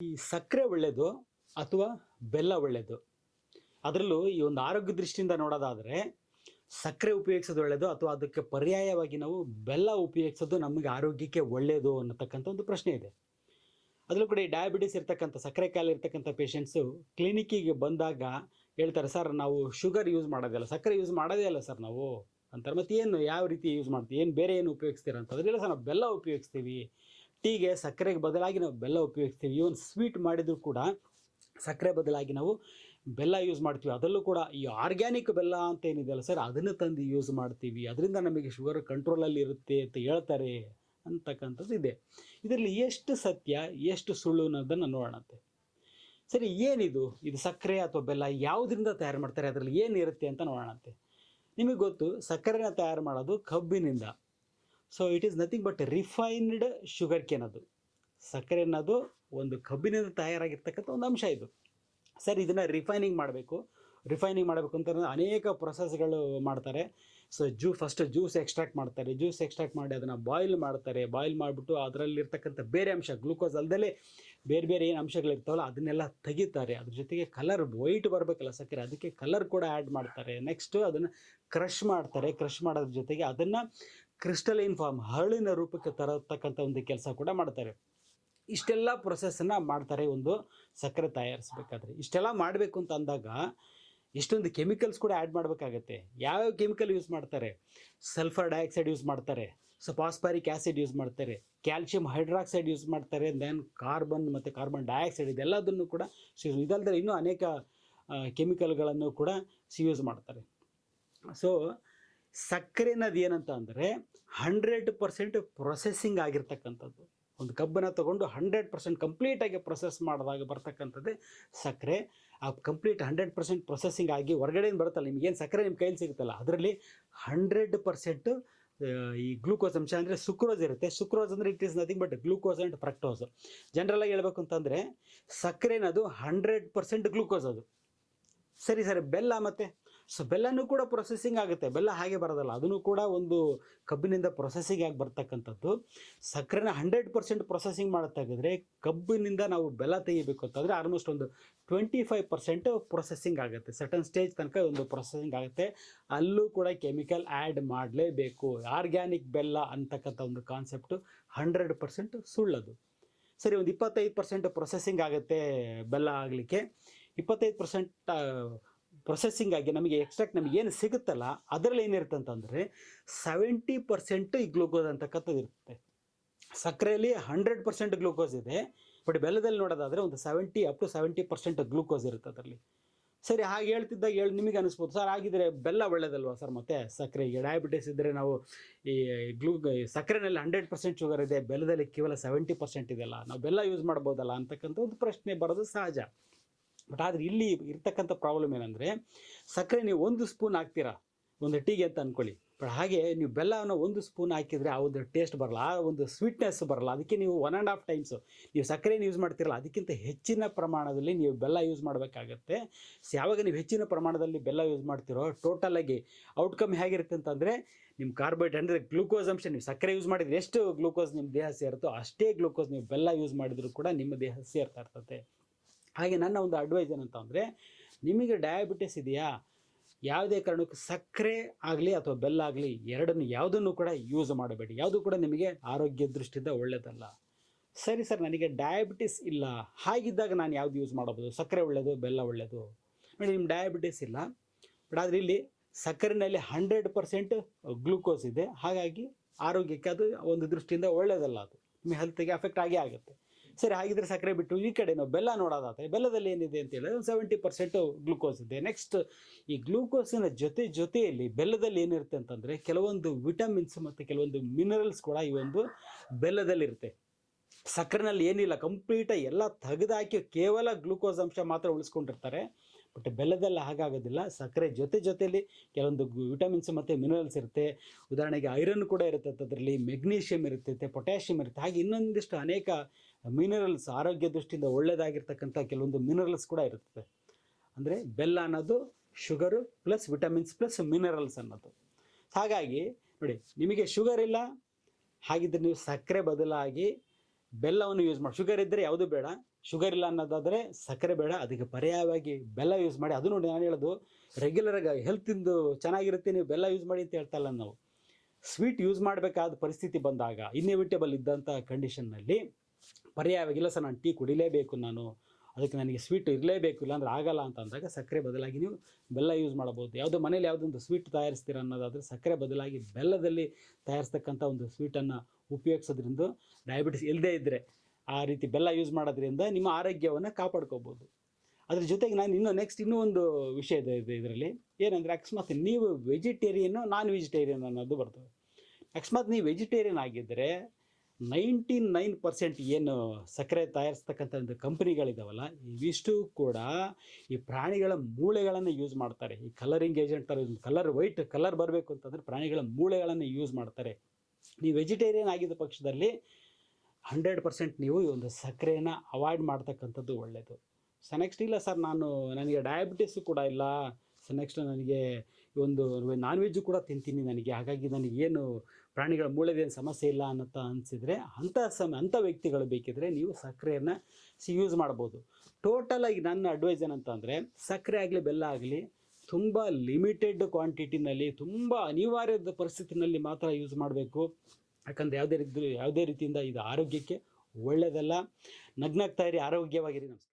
ಈ ಸಕ್ಕರೆ ಒಳ್ಳೆಯದು ಅಥವಾ ಬೆಲ್ಲ ಒಳ್ಳೆಯದು ಅದರಲ್ಲೂ ಈ ಒಂದು ಆರೋಗ್ಯ ದೃಷ್ಟಿಯಿಂದ ನೋಡೋದಾದರೆ ಸಕ್ಕರೆ ಉಪಯೋಗಿಸೋದು ಒಳ್ಳೆಯದು ಅಥವಾ ಅದಕ್ಕೆ ಪರ್ಯಾಯವಾಗಿ ನಾವು ಬೆಲ್ಲ ಉಪಯೋಗಿಸೋದು ನಮಗೆ ಆರೋಗ್ಯಕ್ಕೆ ಒಳ್ಳೆಯದು ಅನ್ನತಕ್ಕಂಥ ಒಂದು ಪ್ರಶ್ನೆ ಇದೆ. ಅದರಲ್ಲೂ ಕೂಡ ಈ ಡಯಾಬಿಟಿಸ್ ಇರ್ತಕ್ಕಂಥ, ಸಕ್ಕರೆ ಕಾಯಿಲೆ ಇರ್ತಕ್ಕಂಥ ಪೇಷೆಂಟ್ಸು ಕ್ಲಿನಿಕ್ಕಿಗೆ ಬಂದಾಗ ಹೇಳ್ತಾರೆ, ಸರ್, ನಾವು ಶುಗರ್ ಯೂಸ್ ಮಾಡೋದಿಲ್ಲ ಸಕ್ಕರೆ ಯೂಸ್ ಮಾಡೋದೇ ಇಲ್ಲ, ಸರ್, ನಾವು ಅಂತಾರೆ ಮತ್ತು ಏನು ಯಾವ ರೀತಿ ಯೂಸ್ ಮಾಡ್ತೀವಿ ಏನು ಬೇರೆ ಏನು ಉಪಯೋಗಿಸ್ತೀರ? ಅಂತ ಇಲ್ಲ, ಸರ್, ನಾವು ಬೆಲ್ಲ ಉಪಯೋಗಿಸ್ತೀವಿ. ಟೀಗೆ ಸಕ್ಕರೆಗೆ ಬದಲಾಗಿ ನಾವು ಬೆಲ್ಲ ಉಪಯೋಗಿಸ್ತೀವಿ. ಇವನ್ ಸ್ವೀಟ್ ಮಾಡಿದರೂ ಕೂಡ ಸಕ್ಕರೆ ಬದಲಾಗಿ ನಾವು ಬೆಲ್ಲ ಯೂಸ್ ಮಾಡ್ತೀವಿ. ಅದರಲ್ಲೂ ಕೂಡ ಈ ಆರ್ಗ್ಯಾನಿಕ್ ಬೆಲ್ಲ ಅಂತ ಏನಿದೆಯಲ್ಲ ಸರ್ ಅದನ್ನು ತಂದು ಯೂಸ್ ಮಾಡ್ತೀವಿ. ಅದರಿಂದ ನಮಗೆ ಶುಗರ್ ಕಂಟ್ರೋಲಲ್ಲಿ ಇರುತ್ತೆ ಅಂತ ಹೇಳ್ತಾರೆ ಅಂತಕ್ಕಂಥದ್ದು ಇದೆ. ಇದರಲ್ಲಿ ಎಷ್ಟು ಸತ್ಯ, ಎಷ್ಟು ಸುಳ್ಳು ಅನ್ನೋದನ್ನು ನೋಡೋಣಂತೆ ಸರಿ, ಏನಿದು? ಇದು ಸಕ್ಕರೆ ಅಥವಾ ಬೆಲ್ಲ ಯಾವುದರಿಂದ ತಯಾರು ಮಾಡ್ತಾರೆ? ಅದರಲ್ಲಿ ಏನಿರುತ್ತೆ ಅಂತ ನೋಡೋಣಂತೆ ನಿಮಗೆ ಗೊತ್ತು, ಸಕ್ಕರೆನ ತಯಾರು ಮಾಡೋದು ಕಬ್ಬಿನಿಂದ. So it is nothing but refined sugar cane ಅದು. ಸಕ್ಕರೆ ಅನ್ನೋದು ಒಂದು ಕಬ್ಬಿನಿಂದ ತಯಾರಾಗಿರ್ತಕ್ಕಂಥ ಒಂದು ಅಂಶ ಇದು. ಸರ್, ಇದನ್ನು ರಿಫೈನಿಂಗ್ ಮಾಡಬೇಕು. ರಿಫೈನಿಂಗ್ ಮಾಡಬೇಕು ಅಂತ ಅನೇಕ ಪ್ರೊಸೆಸ್ಗಳು ಮಾಡ್ತಾರೆ. ಸೊ ಜ್ಯೂ ಫಸ್ಟ್ ಜ್ಯೂಸ್ ಎಕ್ಸ್ಟ್ರಾಕ್ಟ್ ಮಾಡ್ತಾರೆ. ಜ್ಯೂಸ್ ಎಕ್ಸ್ಟ್ರಾಕ್ಟ್ ಮಾಡಿ ಅದನ್ನು ಬಾಯ್ಲ್ ಮಾಡ್ತಾರೆ. ಬಾಯ್ಲ್ ಮಾಡಿಬಿಟ್ಟು ಅದರಲ್ಲಿರ್ತಕ್ಕಂಥ ಬೇರೆ ಅಂಶ ಗ್ಲೂಕೋಸ್ ಅಲ್ಲದೆ ಬೇರೆ ಬೇರೆ ಏನು ಅಂಶಗಳಿರ್ತಾವಲ್ಲ ಅದನ್ನೆಲ್ಲ ತೆಗಿತಾರೆ. ಅದ್ರ ಜೊತೆಗೆ ಕಲರ್ ವೈಟ್ ಬರಬೇಕಲ್ಲ ಸಕ್ಕರೆ, ಅದಕ್ಕೆ ಕಲರ್ ಕೂಡ ಆ್ಯಡ್ ಮಾಡ್ತಾರೆ. ನೆಕ್ಸ್ಟು ಅದನ್ನು ಕ್ರಷ್ ಮಾಡ್ತಾರೆ. ಕ್ರಷ್ ಮಾಡೋದ್ರ ಜೊತೆಗೆ ಅದನ್ನು ಕ್ರಿಸ್ಟಲೈನ್ ಫಾರ್ಮ್ ಹರಳಿನ ರೂಪಕ್ಕೆ ತರತಕ್ಕಂಥ ಒಂದು ಕೆಲಸ ಕೂಡ ಮಾಡ್ತಾರೆ. ಇಷ್ಟೆಲ್ಲ ಪ್ರೊಸೆಸನ್ನು ಮಾಡ್ತಾರೆ ಒಂದು ಸಕ್ಕರೆ ತಯಾರಿಸ್ಬೇಕಾದ್ರೆ. ಇಷ್ಟೆಲ್ಲ ಮಾಡಬೇಕು ಅಂತ ಅಂದಾಗ ಇಷ್ಟೊಂದು ಕೆಮಿಕಲ್ಸ್ ಕೂಡ ಆ್ಯಡ್ ಮಾಡಬೇಕಾಗತ್ತೆ. ಯಾವ್ಯಾವ ಕೆಮಿಕಲ್ ಯೂಸ್ ಮಾಡ್ತಾರೆ? ಸಲ್ಫರ್ ಡೈಆಕ್ಸೈಡ್ ಯೂಸ್ ಮಾಡ್ತಾರೆ ಸೊ ಪಾಸ್ಪಾರಿಕ್ ಆ್ಯಸಿಡ್ ಯೂಸ್ ಮಾಡ್ತಾರೆ ಕ್ಯಾಲ್ಶಿಯಂ ಹೈಡ್ರಾಕ್ಸೈಡ್ ಯೂಸ್ ಮಾಡ್ತಾರೆ ದೆನ್ ಕಾರ್ಬನ್ ಮತ್ತು ಕಾರ್ಬನ್ ಡೈಆಕ್ಸೈಡ್ ಇದೆಲ್ಲದನ್ನು ಕೂಡ ಇದಲ್ಲದೆ ಇನ್ನೂ ಅನೇಕ ಕೆಮಿಕಲ್ಗಳನ್ನು ಕೂಡ ಸಿ ಯೂಸ್ ಮಾಡ್ತಾರೆ. ಸೊ ಸಕ್ಕರೆ ಅನ್ನೋದು ಏನಂತ ಅಂದರೆ ಹಂಡ್ರೆಡ್ ಪರ್ಸೆಂಟ್ ಪ್ರೊಸೆಸಿಂಗ್ ಆಗಿರ್ತಕ್ಕಂಥದ್ದು. ಒಂದು ಕಬ್ಬನ್ನು ತಗೊಂಡು ಹಂಡ್ರೆಡ್ ಪರ್ಸೆಂಟ್ ಕಂಪ್ಲೀಟಾಗಿ ಪ್ರೊಸೆಸ್ ಮಾಡಿದಾಗ ಬರ್ತಕ್ಕಂಥದ್ದೇ ಸಕ್ಕರೆ. ಆ ಕಂಪ್ಲೀಟ್ ಹಂಡ್ರೆಡ್ ಪರ್ಸೆಂಟ್ ಪ್ರೊಸೆಸಿಂಗ್ ಆಗಿ ಹೊರಗಡೆಯಿಂದ ಬರುತ್ತಲ್ಲ, ನಿಮಗೇನು ಸಕ್ಕರೆ ನಿಮ್ಮ ಕೈಲಿ ಸಿಗುತ್ತಲ್ಲ, ಅದರಲ್ಲಿ ಹಂಡ್ರೆಡ್ ಪರ್ಸೆಂಟು ಈ ಗ್ಲೂಕೋಸ್ ಅಂಶ ಅಂದರೆ ಸುಕ್ರೋಸ್ ಇರುತ್ತೆ. ಸುಕ್ರೋಸ್ ಅಂದರೆ it is nothing but glucose and fructose ಜನರಲಾಗಿ ಹೇಳಬೇಕು ಅಂತಂದರೆ ಸಕ್ಕರೆ ಅನ್ನೋದು ಹಂಡ್ರೆಡ್ ಪರ್ಸೆಂಟ್ ಗ್ಲೂಕೋಸ್ ಅದು. ಸರಿ ಸರಿ, ಬೆಲ್ಲ ಮತ್ತೆ? ಸೊ ಬೆಲ್ಲನೂ ಕೂಡ ಪ್ರೊಸೆಸಿಂಗ್ ಆಗುತ್ತೆ. ಬೆಲ್ಲ ಹಾಗೆ ಬರೋದಲ್ಲ. ಅದನ್ನು ಕೂಡ ಒಂದು ಕಬ್ಬಿನಿಂದ ಪ್ರೊಸೆಸಿಂಗ್ ಆಗಿ ಬರ್ತಕ್ಕಂಥದ್ದು. ಸಕ್ಕರೆನ ಹಂಡ್ರೆಡ್ ಪರ್ಸೆಂಟ್ ಪ್ರೊಸೆಸಿಂಗ್ ಮಾಡುತ್ತಾಗಿದ್ರೆ ಕಬ್ಬಿನಿಂದ ನಾವು ಬೆಲ್ಲ ತೆಗಿಬೇಕು ಅಂತಂದರೆ ಆಲ್ಮೋಸ್ಟ್ ಒಂದು ಟ್ವೆಂಟಿ ಫೈವ್ ಪರ್ಸೆಂಟ್ ಪ್ರೊಸೆಸಿಂಗ್ ಆಗುತ್ತೆ. ಸಟನ್ ಸ್ಟೇಜ್ ತನಕ ಒಂದು ಪ್ರೊಸೆಸಿಂಗ್ ಆಗುತ್ತೆ. ಅಲ್ಲೂ ಕೂಡ ಕೆಮಿಕಲ್ ಆ್ಯಡ್ ಮಾಡಲೇಬೇಕು. ಆರ್ಗ್ಯಾನಿಕ್ ಬೆಲ್ಲ ಅಂತಕ್ಕಂಥ ಒಂದು ಕಾನ್ಸೆಪ್ಟು ಹಂಡ್ರೆಡ್ ಪರ್ಸೆಂಟ್ ಸುಳ್ಳದು. ಸರಿ, ಒಂದು ಇಪ್ಪತ್ತೈದು ಪರ್ಸೆಂಟ್ ಪ್ರೊಸೆಸಿಂಗ್ ಆಗುತ್ತೆ ಬೆಲ್ಲ ಆಗಲಿಕ್ಕೆ. ಇಪ್ಪತ್ತೈದು ಪರ್ಸೆಂಟ್ ಪ್ರೊಸೆಸಿಂಗ್ ಆಗಿ ನಮಗೆ ಎಕ್ಸ್ಟ್ರಾಕ್ಟ್ ನಮಗೆ ಏನು ಸಿಗುತ್ತಲ್ಲ, ಅದರಲ್ಲಿ ಏನಿರುತ್ತೆ ಅಂತಂದರೆ ಸೆವೆಂಟಿ ಪರ್ಸೆಂಟ್ ಈ ಗ್ಲೂಕೋಸ್ ಅಂತಕ್ಕಂಥದ್ದು ಇರುತ್ತೆ ಸಕ್ಕರೆಯಲ್ಲಿ ಹಂಡ್ರೆಡ್ ಪರ್ಸೆಂಟ್ ಗ್ಲೂಕೋಸ್ ಇದೆ ಬಟ್ ಬೆಲ್ಲದಲ್ಲಿ ನೋಡೋದಾದರೆ ಒಂದು seventy up to seventy percent glucose ಇರುತ್ತೆ ಅದರಲ್ಲಿ. ಸರಿ, ಹಾಗೆ ಹೇಳ್ತಿದ್ದಾಗ ಹೇಳಿ, ನಿಮಗೆ ಅನಿಸ್ಬೋದು. ಸರ್ ಆಗಿದ್ರೆ ಬೆಲ್ಲ ಒಳ್ಳೇದಲ್ವಾ ಸರ್ ಮತ್ತೆ? ಸಕ್ಕರೆಗೆ ಡಯಾಬಿಟಿಸ್ ಇದ್ದರೆ ನಾವು ಈ ಗ್ಲೂ ಸಕ್ಕರೆನಲ್ಲಿ ಹಂಡ್ರೆಡ್ ಪರ್ಸೆಂಟ್ ಶುಗರ್ ಇದೆ, ಬೆಲ್ಲದಲ್ಲಿ ಕೇವಲ ಸೆವೆಂಟಿ ಪರ್ಸೆಂಟ್ ಇದೆಯಲ್ಲ, ನಾವು ಬೆಲ್ಲ ಯೂಸ್ ಮಾಡ್ಬೋದಲ್ಲ ಅಂತಕ್ಕಂಥ ಒಂದು ಪ್ರಶ್ನೆ ಬರೋದು ಸಹಜ. ಬಟ್ ಆದರೆ ಇಲ್ಲಿ ಇರ್ತಕ್ಕಂಥ ಪ್ರಾಬ್ಲಮ್ ಏನಂದರೆ, ಸಕ್ಕರೆ ನೀವು ಒಂದು ಸ್ಪೂನ್ ಹಾಕ್ತೀರಾ? ಒಂದು ಟೀಗೆ ಅಂತ ಅಂದ್ಕೊಳ್ಳಿ ಬಟ್ ಹಾಗೆ ನೀವು ಬೆಲ್ಲವನ್ನು ಒಂದು ಸ್ಪೂನ್ ಹಾಕಿದರೆ ಆ ಒಂದು ಟೇಸ್ಟ್ ಬರಲ್ಲ, ಆ ಒಂದು ಸ್ವೀಟ್ನೆಸ್ ಬರಲ್ಲ. ಅದಕ್ಕೆ ನೀವು ಒನ್ ಆ್ಯಂಡ್ ಹಾಫ್ ಟೈಮ್ಸು ನೀವು ಸಕ್ಕರೆನ ಯೂಸ್ ಮಾಡ್ತಿರಲ್ಲ, ಅದಕ್ಕಿಂತ ಹೆಚ್ಚಿನ ಪ್ರಮಾಣದಲ್ಲಿ ನೀವು ಬೆಲ್ಲ ಯೂಸ್ ಮಾಡಬೇಕಾಗತ್ತೆ. ಯಾವಾಗ ನೀವು ಹೆಚ್ಚಿನ ಪ್ರಮಾಣದಲ್ಲಿ ಬೆಲ್ಲ ಯೂಸ್ ಮಾಡ್ತಿರೋ ಟೋಟಲಾಗಿ ಔಟ್ಕಮ್ ಹೇಗಿರುತ್ತೆ ಅಂತಂದರೆ ನಿಮ್ಮ ಕಾರ್ಬೋಹೈಡ್ರೇಟ್ ಅಂದರೆ ಗ್ಲೂಕೋಸ್ ಅಂಶ, ನೀವು ಸಕ್ಕರೆ ಯೂಸ್ ಮಾಡಿದ್ರೆ ಎಷ್ಟು ಗ್ಲೂಕೋಸ್ ನಿಮ್ಮ ದೇಹ ಸೇರುತ್ತೋ ಅಷ್ಟೇ ಗ್ಲೂಕೋಸ್ ನೀವು ಬೆಲ್ಲ ಯೂಸ್ ಮಾಡಿದರೂ ಕೂಡ ನಿಮ್ಮ ದೇಹ ಸೇರ್ತಾ ಇರ್ತದೆ ಹಾಗೆ ನನ್ನ ಒಂದು ಅಡ್ವೈಸ್ ಏನಂತ ಅಂದರೆ, ನಿಮಗೆ ಡಯಾಬಿಟಿಸ್ ಇದೆಯಾ? ಯಾವುದೇ ಕಾರಣಕ್ಕೂ ಸಕ್ಕರೆ ಆಗಲಿ ಅಥವಾ ಬೆಲ್ಲ ಆಗಲಿ ಎರಡನ್ನು ಯಾವುದನ್ನು ಕೂಡ ಯೂಸ್ ಮಾಡಬೇಡಿ. ಯಾವುದು ಕೂಡ ನಿಮಗೆ ಆರೋಗ್ಯ ದೃಷ್ಟಿಯಿಂದ ಒಳ್ಳೆಯದಲ್ಲ ಸರಿ ಸರ್, ನನಗೆ ಡಯಾಬಿಟಿಸ್ ಇಲ್ಲ. ಹಾಗಿದ್ದಾಗ ನಾನು ಯಾವುದು ಯೂಸ್ ಮಾಡಬಹುದು? ಸಕ್ಕರೆ ಒಳ್ಳೆಯದು ಬೆಲ್ಲ ಒಳ್ಳೆಯದು ನೋಡಿ ನಿಮ್ಮ ಡಯಾಬಿಟಿಸ್ ಇಲ್ಲ. ಬಟ್ ಆದರೆ ಇಲ್ಲಿ ಸಕ್ಕರೆನಲ್ಲಿ ಹಂಡ್ರೆಡ್ ಪರ್ಸೆಂಟ್ ಗ್ಲೂಕೋಸ್ ಇದೆ. ಹಾಗಾಗಿ ಆರೋಗ್ಯಕ್ಕೆ ಅದು ಒಂದು ದೃಷ್ಟಿಯಿಂದ ಒಳ್ಳೆಯದಲ್ಲ ಅದು. ನಿಮ್ಮ ಹೆಲ್ತಿಗೆ ಅಫೆಕ್ಟ್ ಆಗೇ ಆಗುತ್ತೆ. ಸರಿ, ಹಾಗಿದ್ರೆ ಸಕ್ಕರೆ ಬಿಟ್ಟು ಈ ಕಡೆ ನಾವು ಬೆಲ್ಲ ನೋಡೋದಾದ್ರೆ, ಬೆಲ್ಲದಲ್ಲಿ ಏನಿದೆ ಅಂತ ಹೇಳಿದ್ರೆ ಒಂದು ಸೆವೆಂಟಿ ಪರ್ಸೆಂಟು ಗ್ಲೂಕೋಸ್ ಇದೆ. ನೆಕ್ಸ್ಟ್ ಈ ಗ್ಲೂಕೋಸಿನ ಜೊತೆ ಜೊತೆಯಲ್ಲಿ ಬೆಲ್ಲದಲ್ಲಿ ಏನಿರುತ್ತೆ ಅಂತಂದರೆ ಕೆಲವೊಂದು ವಿಟಮಿನ್ಸ್ ಮತ್ತು ಕೆಲವೊಂದು ಮಿನರಲ್ಸ್ ಕೂಡ ಈ ಒಂದು ಬೆಲ್ಲದಲ್ಲಿರುತ್ತೆ. ಸಕ್ಕರೆನಲ್ಲಿ ಏನಿಲ್ಲ ಕಂಪ್ಲೀಟಾಗಿ ಎಲ್ಲ ತೆಗೆದಾಕಿ ಕೇವಲ ಗ್ಲೂಕೋಸ್ ಅಂಶ ಮಾತ್ರ ಉಳಿಸ್ಕೊಂಡಿರ್ತಾರೆ. ಬಟ್ ಬೆಲ್ಲದಲ್ಲಿ ಹಾಗಾಗೋದಿಲ್ಲ. ಸಕ್ಕರೆ ಜೊತೆ ಜೊತೆಯಲ್ಲಿ ಕೆಲವೊಂದು ವಿಟಮಿನ್ಸ್ ಮತ್ತು ಮಿನರಲ್ಸ್ ಇರುತ್ತೆ. ಉದಾಹರಣೆಗೆ ಐರನ್ ಕೂಡ ಇರುತ್ತೆ ಅದರಲ್ಲಿ ಮೆಗ್ನೀಷಿಯಮ್ ಇರುತ್ತೆ ಪೊಟ್ಯಾಷಿಯಮ್ ಇರುತ್ತೆ. ಹಾಗೆ ಇನ್ನೊಂದಿಷ್ಟು ಅನೇಕ ಮಿನರಲ್ಸ್ ಆರೋಗ್ಯ ದೃಷ್ಟಿಯಿಂದ ಒಳ್ಳೆಯದಾಗಿರ್ತಕ್ಕಂಥ ಕೆಲವೊಂದು ಮಿನರಲ್ಸ್ ಕೂಡ ಇರುತ್ತೆ ಅಂದರೆ ಬೆಲ್ಲ ಅನ್ನೋದು sugar plus vitamins plus minerals ಅನ್ನೋದು. ಹಾಗಾಗಿ ನೋಡಿ, ನಿಮಗೆ ಶುಗರ್ ಇಲ್ಲ, ಹಾಗಿದ್ರೆ ನೀವು ಸಕ್ಕರೆ ಬದಲಾಗಿ ಬೆಲ್ಲವನ್ನು ಯೂಸ್ ಮಾಡಿ, ಶುಗರ್ ಇದ್ದರೆ ಯಾವುದು ಬೇಡ. ಶುಗರ್ ಇಲ್ಲ ಅನ್ನೋದಾದರೆ ಸಕ್ಕರೆ ಬೇಡ, ಅದಕ್ಕೆ ಪರ್ಯಾಯವಾಗಿ ಬೆಲ್ಲ ಯೂಸ್ ಮಾಡಿ. ಅದು ನೋಡಿ ನಾನು ಹೇಳೋದು ರೆಗ್ಯುಲರಾಗಿ ಹೆಲ್ತಿಂದು ಚೆನ್ನಾಗಿರುತ್ತೆ, ನೀವು ಬೆಲ್ಲ ಯೂಸ್ ಮಾಡಿ ಅಂತ ಹೇಳ್ತಾ ಇಲ್ಲ ನಾವು. ಸ್ವೀಟ್ ಯೂಸ್ ಮಾಡಬೇಕಾದ ಪರಿಸ್ಥಿತಿ ಬಂದಾಗ ಇನ್ಎವಿಟೇಬಲ್ ಇದ್ದಂಥ ಕಂಡೀಷನ್ನಲ್ಲಿ ಪರ್ಯಾಯವಾಗಿ, ಇಲ್ಲ ಸರ್ ನಾನು ಟೀ ಕುಡಿಲೇಬೇಕು ನಾನು, ಅದಕ್ಕೆ ನನಗೆ ಸ್ವೀಟ್ ಇರಲೇಬೇಕು ಇಲ್ಲಾಂದ್ರೆ ಆಗಲ್ಲ ಅಂತ ಅಂದಾಗ ಸಕ್ಕರೆ ಬದಲಾಗಿ ನೀವು ಬೆಲ್ಲ ಯೂಸ್ ಮಾಡಬಹುದು. ಯಾವುದೋ ಮನೇಲಿ ಯಾವುದೊಂದು ಸ್ವೀಟ್ ತಯಾರಿಸ್ತೀರ ಅನ್ನೋದಾದರೆ ಸಕ್ಕರೆ ಬದಲಾಗಿ ಬೆಲ್ಲದಲ್ಲಿ ತಯಾರಿಸ್ತಕ್ಕಂಥ ಒಂದು ಸ್ವೀಟನ್ನು ಉಪಯೋಗಿಸೋದ್ರಿಂದ ಡಯಾಬಿಟಿಸ್ ಇಲ್ಲದೇ ಇದ್ದರೆ ಆ ರೀತಿ ಬೆಲ್ಲ ಯೂಸ್ ಮಾಡೋದ್ರಿಂದ ನಿಮ್ಮ ಆರೋಗ್ಯವನ್ನು ಕಾಪಾಡ್ಕೋಬೋದು. ಅದ್ರ ಜೊತೆಗೆ ನಾನು ಇನ್ನೂ ನೆಕ್ಸ್ಟ್ ಇನ್ನೂ ಒಂದು ವಿಷಯ ಇದೆ ಇದೆ ಇದರಲ್ಲಿ. ಏನಂದರೆ ಅಕಸ್ಮಾತ್ ನೀವು ವೆಜಿಟೇರಿಯನ್ನು ನಾನ್ ವೆಜಿಟೇರಿಯನ್ ಅನ್ನೋದು ಬರ್ತದೆ. ಅಕಸ್ಮಾತ್ ನೀವು ವೆಜಿಟೇರಿಯನ್ ಆಗಿದ್ದರೆ ನೈಂಟಿ ನೈನ್ ಪರ್ಸೆಂಟ್ ಏನು ಸಕ್ಕರೆ ತಯಾರಿಸ್ತಕ್ಕಂಥ ಒಂದು ಕಂಪ್ನಿಗಳಿದಾವಲ್ಲ ಇವಿಷ್ಟು ಕೂಡ ಈ ಪ್ರಾಣಿಗಳ ಮೂಳೆಗಳನ್ನು ಯೂಸ್ ಮಾಡ್ತಾರೆ. ಈ ಕಲರಿಂಗ್ ಏಜೆಂಟ್ ಥರ ಕಲರ್ ವೈಟ್ ಕಲರ್ ಬರಬೇಕು ಅಂತಂದರೆ ಪ್ರಾಣಿಗಳ ಮೂಳೆಗಳನ್ನು ಯೂಸ್ ಮಾಡ್ತಾರೆ. ನೀವು ವೆಜಿಟೇರಿಯನ್ ಆಗಿದ್ದ ಪಕ್ಷದಲ್ಲಿ ಹಂಡ್ರೆಡ್ ಪರ್ಸೆಂಟ್ ನೀವು ಈ ಒಂದು ಸಕ್ಕರೆಯನ್ನು ಅವಾಯ್ಡ್ ಮಾಡ್ತಕ್ಕಂಥದ್ದು ಒಳ್ಳೆಯದು ಸೊ ನೆಕ್ಸ್ಟ್ ಇಲ್ಲ ಸರ್ ನಾನು ನನಗೆ ಡಯಾಬಿಟಿಸು ಕೂಡ ಇಲ್ಲ. ಸೊ ನೆಕ್ಸ್ಟ್ ನನಗೆ ಒಂದು ನಾನ್ ವೆಜ್ಜು ಕೂಡ ತಿಂತೀನಿ ನನಗೆ. ಹಾಗಾಗಿ ನನಗೆ ಏನು ಪ್ರಾಣಿಗಳ ಮೂಳೆದೇನು ಸಮಸ್ಯೆ ಇಲ್ಲ ಅನ್ನತ್ತ ಅನಿಸಿದರೆ ಅಂಥ ಸಮ, ಅಂಥ ವ್ಯಕ್ತಿಗಳು ಬೇಕಿದ್ರೆ ನೀವು ಸಕ್ಕರೆಯನ್ನು ಸಿ ಯೂಸ್ ಮಾಡ್ಬೋದು. ಟೋಟಲಾಗಿ ನನ್ನ ಅಡ್ವೈಸ್ ಏನಂತಂದರೆ, ಸಕ್ಕರೆ ಆಗಲಿ, ಬೆಲ್ಲ ಆಗಲಿ, ತುಂಬ ಲಿಮಿಟೆಡ್ ಕ್ವಾಂಟಿಟಿನಲ್ಲಿ ತುಂಬ ಅನಿವಾರ್ಯದ ಪರಿಸ್ಥಿತಿನಲ್ಲಿ ಮಾತ್ರ ಯೂಸ್ ಮಾಡಬೇಕು. ಯಾಕಂದರೆ ಯಾವುದೇ ರೀತಿ ಯಾವುದೇ ರೀತಿಯಿಂದ ಇದು ಆರೋಗ್ಯಕ್ಕೆ ಒಳ್ಳೆಯದಲ್ಲ ನಗ್ನಗ್ತಾ ಇರಿ ಆರೋಗ್ಯವಾಗಿರಿ ನಮಸ್ಕಾರ.